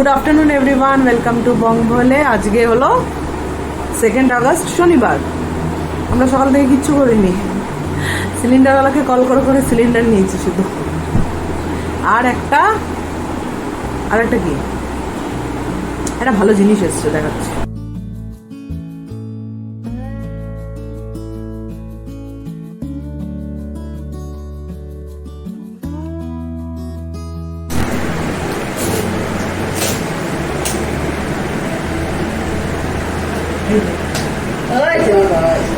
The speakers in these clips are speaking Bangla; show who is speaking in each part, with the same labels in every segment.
Speaker 1: Good afternoon everyone welcome to বংভলে আজকে হলো সেকেন্ড আগস্ট শনিবার। আমরা সকাল থেকে কিচ্ছু করিনি। সিলিন্ডারওয়ালাকে কল করে করে সিলিন্ডার নিয়েছি শুধু। আর একটা আর একটা কি? একটা ভালো জিনিস এসছে, দেখাচ্ছি।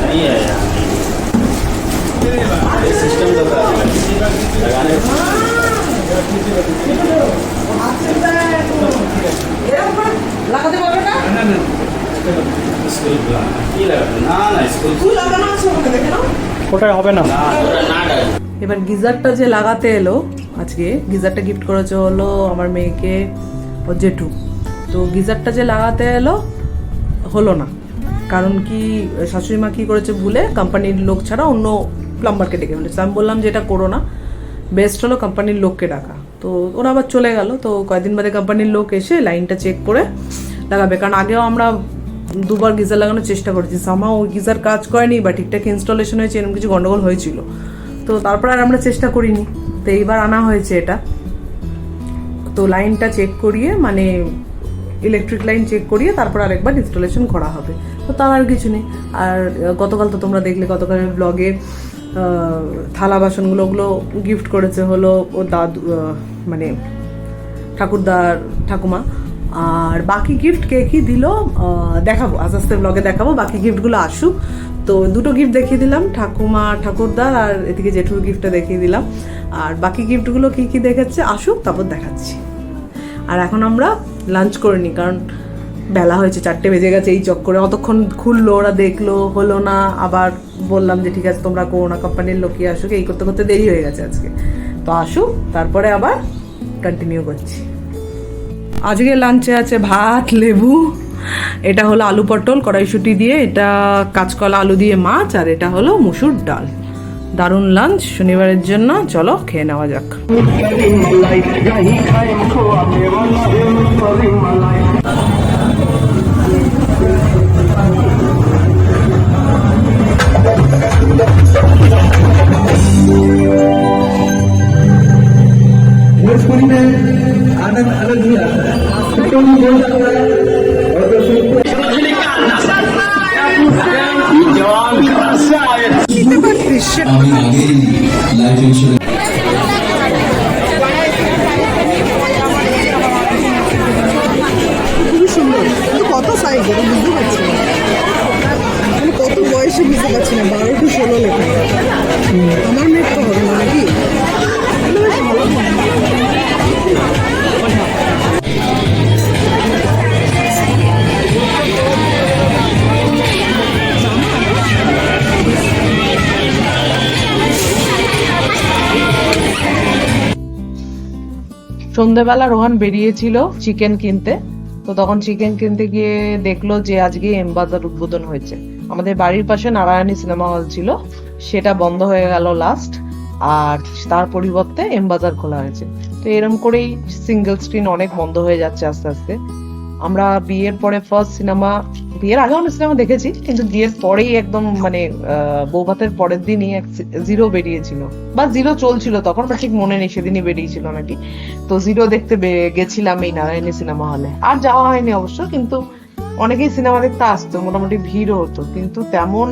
Speaker 2: नहीं है यार सिस्टम तो लगाने
Speaker 1: এবার গিজারটা যে লাগাতে এলো, আজকে গিজারটা গিফট করেছে হলো আমার মেয়েকে ওর জেঠু। তো গিজারটা যে লাগাতে এলো, হলো না। কারণ কি, শাশুড়ি মা কী করেছে ভুলে কোম্পানির লোক ছাড়া অন্য প্লাম্বারকে ডেকে ফেলেছে। আমি বললাম যে এটা করো না। বেস্ট হলো কোম্পানির লোককে ডাকা। তো ওরা আবার চলে গেল, তো কয়েকদিন বাদে কোম্পানির লোক এসে লাইনটা চেক করে লাগাবে। কারণ আগেও আমরা দুবার গিজার লাগানোর চেষ্টা করেছি। সামা ওই গিজার কাজ করেনি বা ঠিকঠাক ইনস্টলেশন হয়েছে, এরকম কিছু গন্ডগোল হয়েছিল। তো তারপর আর আমরা চেষ্টা করিনি। তো এইবার আনা হয়েছে এটা। তো লাইনটা চেক করিয়ে মানে ইলেকট্রিক লাইন চেক করিয়ে তারপর আরেকবার ইনস্টলেশন করা হবে। তো তার আর কিছু নেই। আর গতকাল তো তোমরা দেখলে, গতকালের ব্লগে থালা বাসনগুলো, ওগুলো গিফট করেছে হলো ও দাদু মানে ঠাকুরদার ঠাকুমা। আর বাকি গিফট কে কি দিল? দেখাবো, আস্তে আস্তে ব্লগে দেখাবো। বাকি গিফটগুলো আসুক। তো দুটো গিফট দেখিয়ে দিলাম, ঠাকুমা, ঠাকুরদার আর এদিকে জেঠুর গিফটটা দেখিয়ে দিলাম। আর বাকি গিফটগুলো কি কি দেখাচ্ছে আসুক, তারপর দেখাচ্ছি। আর এখন আমরা লাঞ্চ করে নিই, কারণ বেলা হয়েছে চারটে বেজে গেছে এই চক্করে অতক্ষণ খুললো ওরা দেখল হলো না আবার বললাম যে ঠিক আছে তোমরা করোনা কোম্পানির লোকই আসুক এই করতে করতে দেরি হয়ে গেছে আজকে তো আসুক তারপরে আবার কন্টিনিউ করছি আজকে লাঞ্চে আছে ভাত লেবু এটা হলো আলু পটল কড়াইশুটি দিয়ে এটা কাঁচকলা আলু দিয়ে মাছ আর এটা হলো মুসুর ডাল দারুণ লাঞ্চ শনিবারের জন্য চলো খেয়ে নেওয়া যাক
Speaker 3: भोजपुरी में आनंद आनंद लिया टोनी बोल रहा है और तो सुन
Speaker 4: আমি আগেই লাইফ ইন্স্যুরেন্স
Speaker 5: খুবই সুন্দর কিন্তু কত সাইজ এটা বুঝতে পারছি না মানে কত বয়সে বুঝতে পারছি না বারো টু ষোলো লেখা আমার মেয়ের
Speaker 1: সন্ধেবেলা রোহান বেরিয়েছিল চিকেন কিনতে। তো তখন চিকেন কিনতে গিয়ে দেখল যে আজকে এমবাজার উদ্বোধন হয়েছে। আমাদের বাড়ির পাশে নারায়ণী সিনেমা হল ছিল। সেটা বন্ধ হয়ে গেল লাস্ট আর তার পরিবর্তে এমবাজার খোলা হয়েছে। তো এরকম করেই সিঙ্গেল স্ক্রিন অনেক বন্ধ হয়ে যাচ্ছে আস্তে আস্তে। আমরা বিয়ের পরে ফার্স্ট সিনেমা বিয়ের আগে অনেক সিনেমা দেখেছি, কিন্তু বিয়ের পরেই একদম মানে বৌভাতের পরের দিনই এক জিরো বেরিয়েছিল। বা জিরো চলছিল, তখন বা ঠিক মনে নেই, সেদিনই বেরিয়েছিল নাকি। তো জিরো দেখতে গেছিলাম এই নারায়ণী সিনেমা হলে আর যাওয়া হয়নি অবশ্য, কিন্তু অনেকেই সিনেমা দেখতে আসতো, মোটামুটি ভিড়ও হতো। কিন্তু তেমন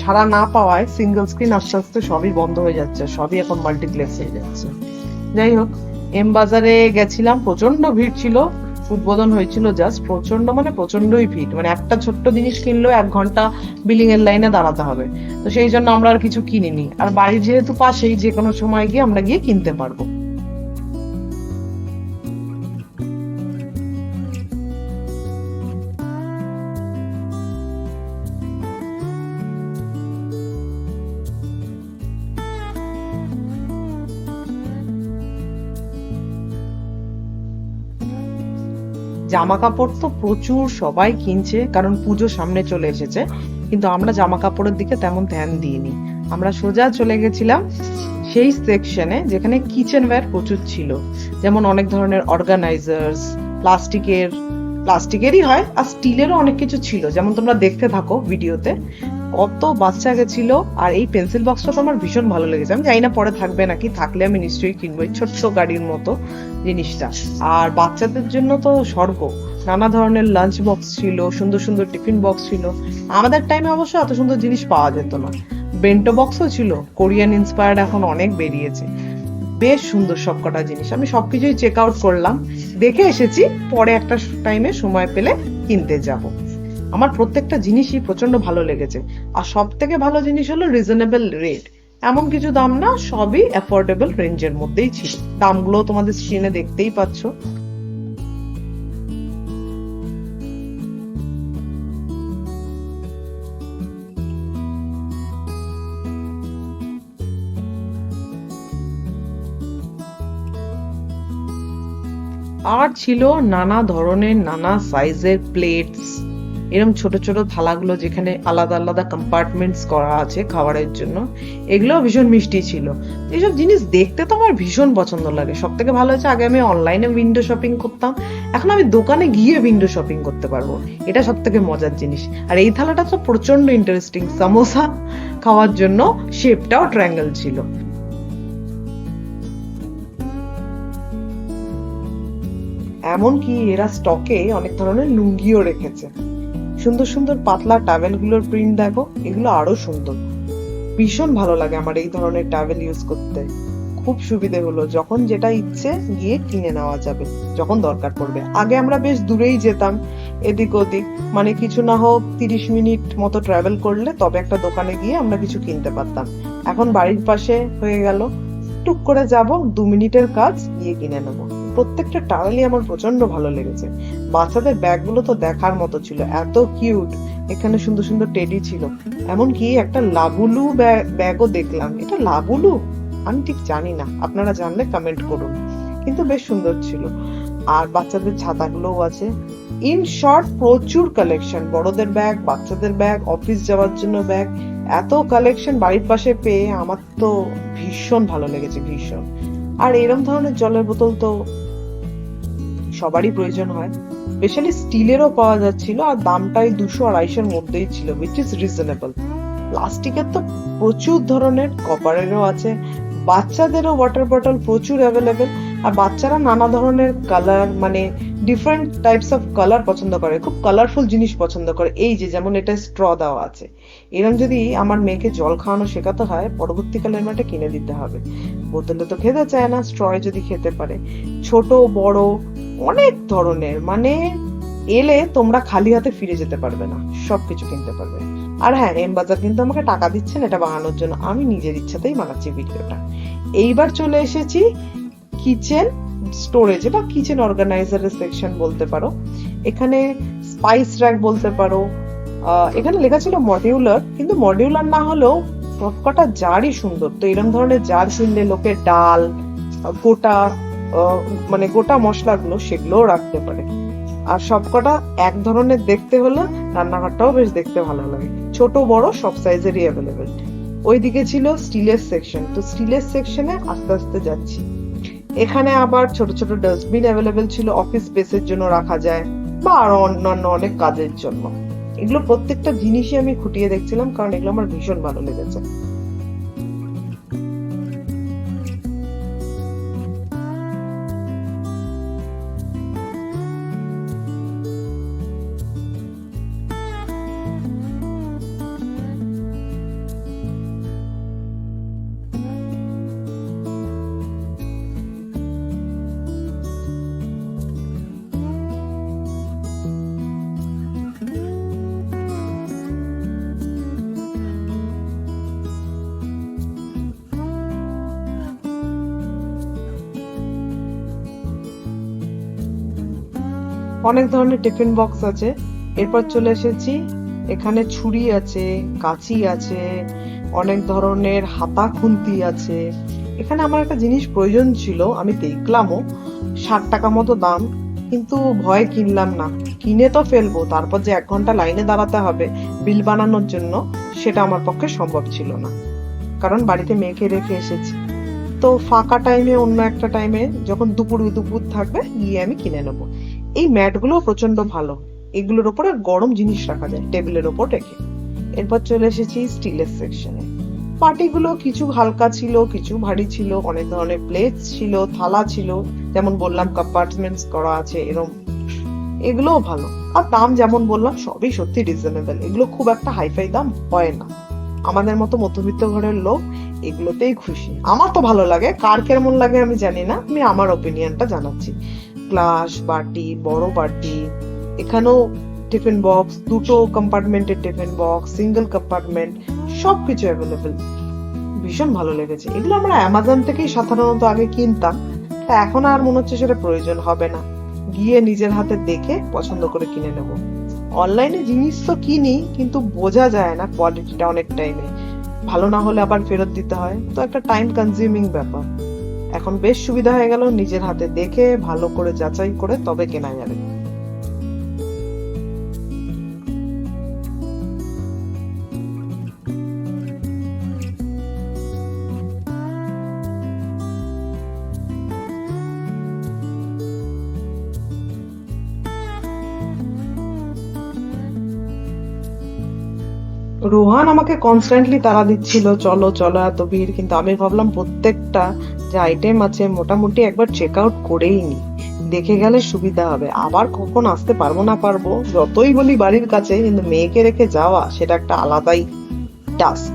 Speaker 1: সারা না পাওয়ায় সিঙ্গেল স্ক্রিন আস্তে আস্তে সবই বন্ধ হয়ে যাচ্ছে সবই এখন মাল্টিপ্লেক্স হয়ে যাচ্ছে। যাই হোক এম বাজারে গেছিলাম প্রচণ্ড ভিড় ছিল। উদ্বোধন হয়েছিল জাস্ট প্রচণ্ড মানে প্রচন্ডই ভিড়। মানে একটা ছোট্ট জিনিস কিনলেও এক ঘণ্টা বিলিং এর লাইনে দাঁড়াতে হবে। তো সেই জন্য আমরা আর কিছু কিনিনি। আর বাড়ি যেহেতু পাশেই যে কোনো সময় গিয়ে আমরা গিয়ে কিনতে পারব। জামা কাপড় তো প্রচুর সবাই কিনছে, কারণ পুজো সামনে চলে এসেছে। কিন্তু আমরা জামা কাপড়ের দিকে তেমন ধ্যান দিইনি। আমরা সোজা চলে গেছিলাম সেই সেকশনে যেখানে কিচেন ওয়্যার প্রচুর ছিল। যেমন অনেক ধরনের অর্গানাইজার্স প্লাস্টিকের প্লাস্টিকেরই হয়, আর স্টিলেরও অনেক কিছু ছিল। যেমন তোমরা দেখতে থাকো ভিডিওতে কত বাচ্চা গেছিল আর এই পেন্সিল বক্সটা তো আমার ভীষণ ভালো লেগেছে। আমি জানি না পরে থাকবে নাকি, থাকলে আমি নিশ্চয়ই কিনবো এই ছোট্ট গাড়ির মতো জিনিসটা। আর বাচ্চাদের জন্য তো স্বর্গ। নানা ধরনের লাঞ্চ বক্স ছিল, সুন্দর সুন্দর টিফিন বক্স ছিল। আমাদের টাইমে অবশ্য এত সুন্দর জিনিস পাওয়া যেত না। বেন্টো বক্সও ছিল কোরিয়ান ইন্সপায়ার্ড এখন অনেক বেরিয়েছে। বেশ সুন্দর সবকটা জিনিস। আমি সবকিছুই চেক আউট করলাম। দেখে এসেছি, পরে একটা টাইমে সময় পেলে কিনতে যাব। আমার প্রত্যেকটা জিনিসই প্রচণ্ড ভালো লেগেছে। আর সব থেকে ভালো জিনিস হলো রিজনেবল রেট এমন কিছু দাম না, সবই অ্যাফোর্ডেবল রেঞ্জের মধ্যেই ছিল। দামগুলো তোমাদের স্ক্রিনে দেখতেই পাচ্ছ। আর ছিল নানা ধরনের, নানা সাইজের প্লেটস এরকম ছোট ছোট থালাগুলো যেখানে আলাদা আলাদা কম্পার্টমেন্টস করা আছে খাবারের জন্য এগুলো ভীষণ মিষ্টি ছিল। এইসব জিনিস দেখতে তো আমার ভীষণ পছন্দ লাগে। সব থেকে ভালো হচ্ছে আগে আমি অনলাইনে উইন্ডো শপিং করতাম, এখন আমি দোকানে গিয়ে উইন্ডো শপিং করতে পারব। এটা সব থেকে মজার জিনিস। আর এই থালাটা তো প্রচণ্ড ইন্টারেস্টিং সামোসা খাওয়ার জন্য শেপটাও ট্রায়াঙ্গেল ছিল। এমনকি এরা স্টকে অনেক ধরনের লুঙ্গিও রেখেছে। সুন্দর সুন্দর পাতলা টাওয়েলগুলোর প্রিন্ট দেখো, এগুলো আরও সুন্দর। ভীষণ ভালো লাগে আমার এই ধরনের টাওয়েল ইউজ করতে। খুব সুবিধে হলো, যখন যেটা ইচ্ছে গিয়ে কিনে নেওয়া যাবে, যখন দরকার পড়বে। আগে আমরা বেশ দূরেই যেতাম, এদিক ওদিক। মানে কিছু না হোক তিরিশ মিনিট মতো ট্রাভেল করলে তবে একটা দোকানে গিয়ে আমরা কিছু কিনতে পারতাম। এখন বাড়ির পাশে হয়ে গেল, টুক করে যাব, দু মিনিটের কাজ গিয়ে কিনে নেব। প্রত্যেকটা টাওয়েলই আমার প্রচণ্ড ভালো লেগেছে। বাচ্চাদের ব্যাগগুলো তো দেখার মতো ছিল, এত কিউট। এখানে সুন্দর সুন্দর টেডি ছিল। এমনকি একটা লাবুলু ব্যাগও দেখলাম। এটা লাবুলু? আমি ঠিক জানি না। আপনারা জানলে কমেন্ট করুন। কিন্তু বেশ সুন্দর ছিল। আর বাচ্চাদের ছাতাগুলোও আছে। ইন শর্ট প্রচুর কালেকশন বড়দের ব্যাগ, বাচ্চাদের ব্যাগ অফিস যাওয়ার জন্য ব্যাগ। এত কালেকশন বাড়ির পাশে পেয়ে আমার তো ভীষণ ভালো লেগেছে, ভীষণ। আর এরম ধরনের জলের বোতল তো সবারই প্রয়োজন হয়। স্পেশালি স্টিলেরও পাওয়া যাচ্ছিল আর দামটাই দুশো আড়াইশোর মধ্যেই ছিল উইচ ইজ রিজনেবল প্লাস্টিকের তো প্রচুর ধরনের কপারেরও আছে, বাচ্চাদেরও ওয়াটার বটল প্রচুর অ্যাভেলেবেল আর বাচ্চারা নানা ধরনের কালার মানে ডিফারেন্ট টাইপস অফ কালার পছন্দ করে, খুব কালারফুল জিনিস পছন্দ করে। এই যে যেমন এটা স্ট্র দেওয়া আছে, এরম যদি আমার মেয়েকে জল খাওয়ানো শেখাতে হয়, পরবর্তীকালে আমি একটা কিনে দিতে হবে। বোতলে তো খেতে চায় না স্ট্রয়ে যদি খেতে পারে। ছোট, বড় অনেক ধরনের মানে এলে তোমরা খালি হাতে ফিরে যেতে পারবে না, সবকিছু কিনতে পারবে। আর হ্যাঁ এম বাজার কিন্তু আমাকে টাকা দিচ্ছেন এটা বানানোর জন্য, আমি নিজের ইচ্ছাতেই বানাচ্ছি ভিডিওটা। এইবার চলে এসেছি কিচেন স্টোরেজে বা কিচেন অর্গানাইজারের সেকশন বলতে পারো। এখানে স্পাইস র্যাক বলতে পারো। এখানে লেখা ছিল মডিউলার, কিন্তু মডিউলার না হলেও সবকটা জারই সুন্দর। তো এরকম ধরনের জার শুনলে লোকে ডাল গোটা মানে গোটা মশলাগুলো সেগুলোও রাখতে পারে। আর সবকটা এক ধরনের দেখতে হলে রান্নাঘরটাও বেশ দেখতে ভালো লাগে। ছোট, বড়, সব সাইজেরই অ্যাভেলেবেল ওইদিকে ছিল স্টিলের সেকশন তো স্টিলের সেকশনে আস্তে আস্তে যাচ্ছি। এখানে আবার ছোট ছোট ডাস্টবিন অ্যাভেলেবেল ছিল। অফিস স্পেসের জন্য রাখা যায় বা আরও অন্যান্য অনেক কাজের জন্য। এগুলো প্রত্যেকটা জিনিসই আমি খুঁটিয়ে দেখছিলাম কারণ এগুলো আমার ভীষণ ভালো লেগেছে। অনেক ধরনের টিফিন বক্স আছে। এরপর চলে এসেছি। এখানে ছুরি আছে, কাঁচি আছে, অনেক ধরনের হাতা খুন্তি আছে। এখানে আমার একটা জিনিস প্রয়োজন ছিল, আমি দেখলামও, ষাট টাকা মতো দাম, কিন্তু ভয় কিনলাম না। কিনে তো ফেলব, তারপর যে এক ঘণ্টা লাইনে দাঁড়াতে হবে বিল বানানোর জন্য, সেটা আমার পক্ষে সম্ভব ছিল না। কারণ বাড়িতে মেয়েকে রেখে এসেছি। তো ফাঁকা টাইমে অন্য একটা টাইমে যখন দুপুর দুপুর থাকবে, গিয়ে আমি কিনে নেব। এই ম্যাটগুলো প্রচণ্ড ভালো। এগুলোর ওপরে গরম জিনিস রাখা যায়, টেবিলের ওপর রেখে। এরপর চলে এসেছি স্টিলের সেকশনে পাটিগুলো কিছু হালকা ছিল, কিছু ভারী ছিল, অনেক ধরনের প্লেট ছিল, থালা ছিল, যেমন বললাম কম্পার্টমেন্টস করা আছে, এরম। এগুলোও ভালো। আর দাম যেমন বললাম, সবই সত্যি রিজনেবল এগুলো খুব একটা হাইফাই দাম হয় না। আমাদের মতো মধ্যবিত্ত ঘরের লোক এগুলোতেই খুশি। আমার তো ভালো লাগে, কার কেমন লাগে আমি জানি না, আমি আমার ওপিনিয়নটা জানাচ্ছি। গ্লাস বাটি, বড় বাটি, এখানেও টিফিন বক্স দুটো কম্পার্টমেন্টের টিফিন বক্স সিঙ্গেল কম্পার্টমেন্ট সবকিছু অ্যাভেলেবেল ভীষণ ভালো লেগেছে। এগুলো আমরা অ্যামাজন থেকেই সাধারণত আগে কিনতাম। তা এখন আর মনে হচ্ছে সেটা প্রয়োজন হবে না। গিয়ে নিজের হাতে দেখে পছন্দ করে কিনে নেব। অনলাইনে জিনিস তো কিনি, কিন্তু বোঝা যায় না কোয়ালিটিটা অনেক টাইমে ভালো না হলে আবার ফেরত দিতে হয়। তো একটা টাইম কনজিউমিং ব্যাপার। এখন বেশ সুবিধা হয়ে গেল নিজের হাতে দেখে, ভালো করে যাচাই করে তবে কেনা যাবে। রোহান আমাকে কনস্ট্যান্টলি তাড়া দিচ্ছিল, চলো চলো এত ভিড়। কিন্তু আমি ভাবলাম প্রত্যেকটা যে আইটেম আছে মোটামুটি একবার চেক আউট করেই নি। দেখে গেলে সুবিধা হবে। আবার কখন আসতে পারব না পারব, যতই বলি বাড়ির কাছে, কিন্তু মেয়েকে রেখে যাওয়া, সেটা একটা আলাদাই টাস্ক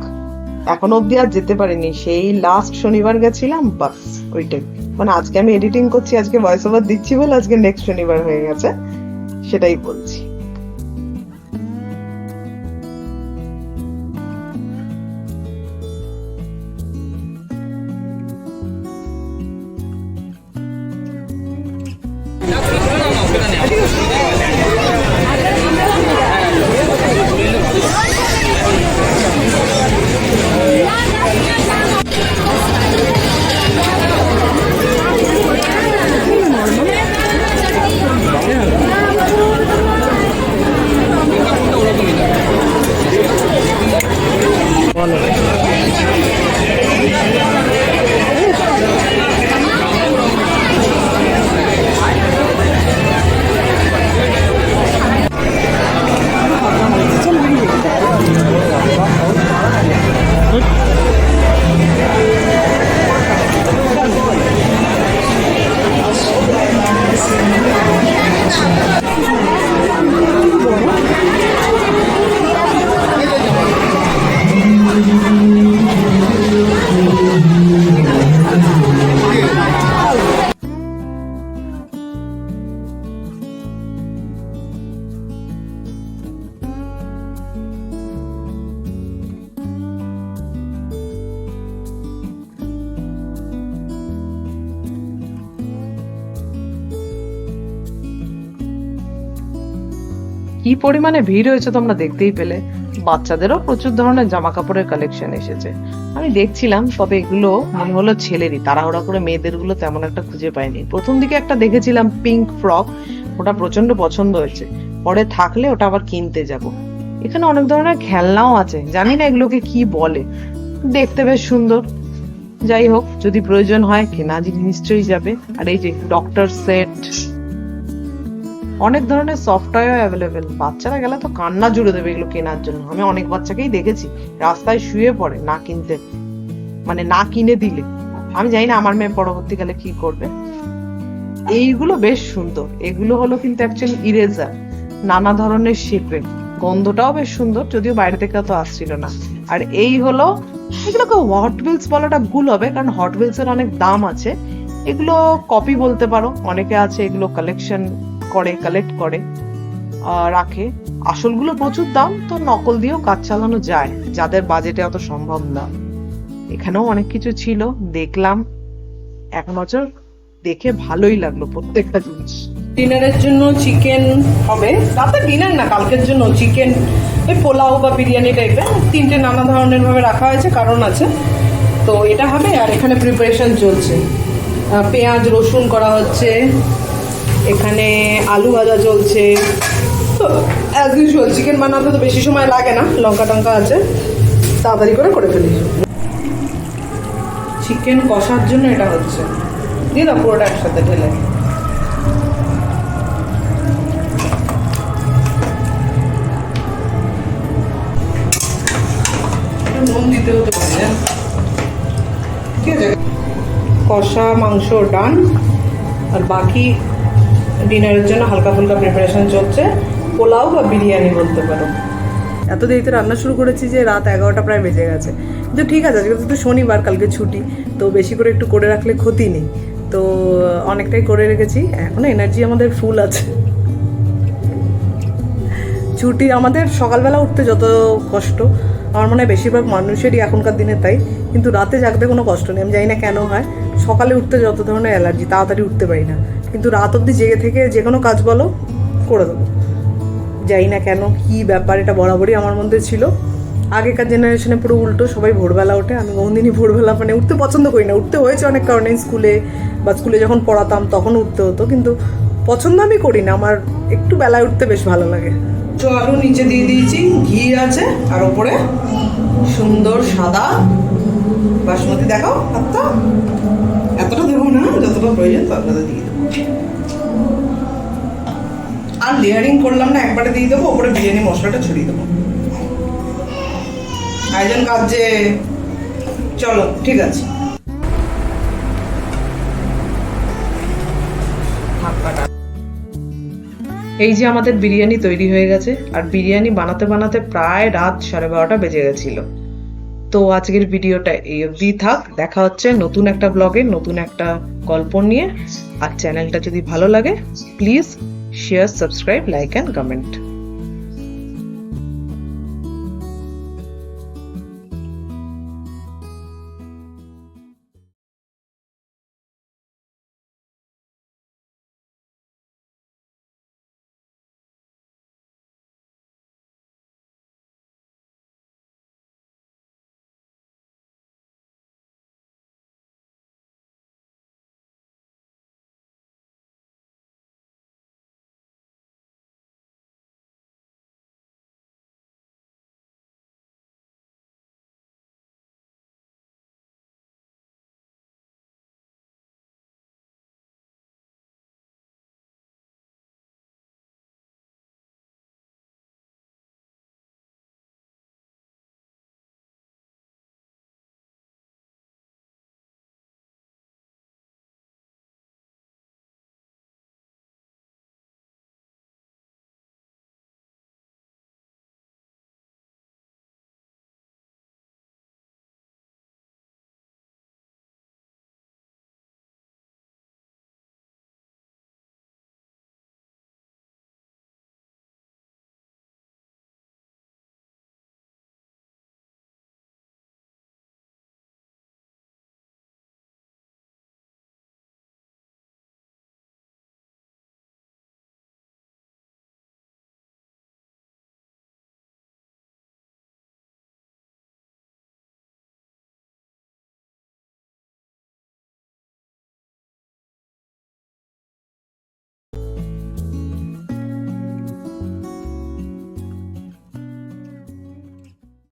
Speaker 1: এখন অব্দি আর যেতে পারিনি। সেই লাস্ট শনিবার গেছিলাম, বাস, ওইটাই। মানে আজকে আমি এডিটিং করছি, আজকে ভয়েস ওভার দিচ্ছি বলে আজকে নেক্সট শনিবার হয়ে গেছে, সেটাই বলছি। Follow কি পরিমাণে ভিড় হয়েছে তোমরা দেখতেই পেলে। বাচ্চাদেরও প্রচুর ধরনের জামা কাপড়ের কালেকশন এসেছে। আমি দেখছিলাম, তবে এগুলো মনে হলো ছেলেরই। তাড়াহুড়া করে মেয়েদেরগুলো তেমন একটা খুঁজে পাইনি। প্রথম দিকে একটা দেখেছিলাম পিঙ্ক ফ্রক ওটা প্রচণ্ড পছন্দ হয়েছে। পরে থাকলে ওটা আবার কিনতে যাব। এখানে অনেক ধরনের খেলনাও আছে। জানি না এগুলোকে কি বলে। দেখতে বেশ সুন্দর। যাই হোক, যদি প্রয়োজন হয় কেনা নিশ্চয়ই যাবে। আর এই যে ডক্টর সেট অনেক ধরনের সফটওয়্যার অ্যাভেলেবেল বাচ্চারা গেলে তো কান্না জুড়ে দেবে এগুলো কেনার জন্য। আমি অনেক বাচ্চাকেই দেখেছি, রাস্তায় শুয়ে পড়ে না কিনতে মানে না কিনে দিলে। আমি জানি না আমার মেয়ে পরবর্তীকালে কি করবে। এইগুলো বেশ সুন্দর। এগুলো হলো কিন্তু অ্যাকচুয়ালি ইরেজার নানা ধরনের শেপের গন্ধটাও বেশ সুন্দর, যদিও বাইরে থেকে তো আসছিল না। আর এই হলো, এগুলোকে হট হুইলস বলাটা ভুল হবে, কারণ হট হুইলস এর অনেক দাম আছে। এগুলো কপি বলতে পারো, অনেকে আছে এগুলো কালেকশন করে কালেক্ট করে রাখে। আসলগুলো প্রচুর দাম, তো নকল দিয়েও কাজ চালানো যায়। যাদের বাজেটে অত সম্ভব না। এখানেও অনেক কিছু ছিল, দেখলাম। এক নজর দেখে ভালোই লাগল প্রত্যেকটা জিনিস। ডিনারের জন্য চিকেন হবে। রাতে ডিনার না, কালকের জন্য চিকেন ওই পোলাও বা বিরিয়ানি টাইপের তিনটে নানা ধরনের ভাবে রাখা হয়েছে, কারণ আছে। তো এটা হবে, আর এখানে প্রিপারেশন চলছে। পেঁয়াজ, রসুন করা হচ্ছে। এখানে আলু ভাজা চলছে। তো অ্যাজ ইউজুয়াল চিকেন বানাতে তো বেশি সময় লাগে না, লঙ্কা টঙ্কা আছে, তাড়াতাড়ি করে করে ফেলি। চিকেন কষার জন্য এটা হচ্ছে। দিয়ে দাও পুরোটা একসাথে ঢেলে। নুন দিতে? ঠিক আছে। কষা, মাংস, ডান। আর বাকি ডিনারের জন্য হালকা ফুলকা প্রিপারেশন চলছে। পোলাও বা বিরিয়ানি বলতে পারো। এত দেরিতে রান্না শুরু করেছি যে রাত এগারোটা প্রায় বেজে গেছে। কিন্তু ঠিক আছে, আজকে তো শনিবার, কালকে ছুটি, তো বেশি করে একটু করে রাখলে ক্ষতি নেই। তো অনেকটাই করে রেখেছি। এখন এনার্জি আমাদের ফুল আছে। ছুটি, আমাদের সকালবেলা উঠতে যত কষ্ট, আমার মনে হয় বেশিরভাগ মানুষেরই এখনকার দিনে তাই। কিন্তু রাতে জাগতে কোনো কষ্ট নেই। আমি জানি না কেন হয়। সকালে উঠতে যত ধরনের অ্যালার্জি তাড়াতাড়ি উঠতে পারি না। কিন্তু রাত অবধি জেগে থেকে যে কোনো কাজ বলো, করে দেবো। জানি না কেন, কি ব্যাপার, এটা বরাবরই আমার মধ্যে ছিল। আগেকার জেনারেশনে পুরো উল্টো, সবাই ভোরবেলা ওঠে। আমি কোনদিনই ভোরবেলা মানে উঠতে পছন্দ করি না। উঠতে হয়েছে অনেক কারণে, স্কুলে বা স্কুলে যখন পড়াতাম তখন উঠতে হতো, কিন্তু পছন্দ আমি করি না। আমার একটু বেলায় উঠতে বেশ ভালো লাগে। তো আলু নিচে দিয়ে দিয়েছি। ঘি আছে, আর ওপরে সুন্দর সাদা বাসমতি। দেখো হাতটা। যতটা প্রয়োজন ততটা দিয়ে দেবো। আর লেয়ারিং করলাম না, একবারে দিয়ে দেবো, ওপরে বিরিয়ানি মশলাটা ছড়িয়ে দেবো। আয়োজন কাজে চলো, ঠিক আছে। এই যে আমাদের বিরিয়ানি তৈরি হয়ে গেছে, আর বিরিয়ানি বানাতে বানাতে প্রায় রাত সাড়ে বারোটা বেজে গেছিল। তো আজকের ভিডিওটা এই অবধি থাক। দেখা হচ্ছে নতুন একটা ব্লগে নতুন একটা গল্প নিয়ে। আর চ্যানেলটা যদি ভালো লাগে please share subscribe like and comment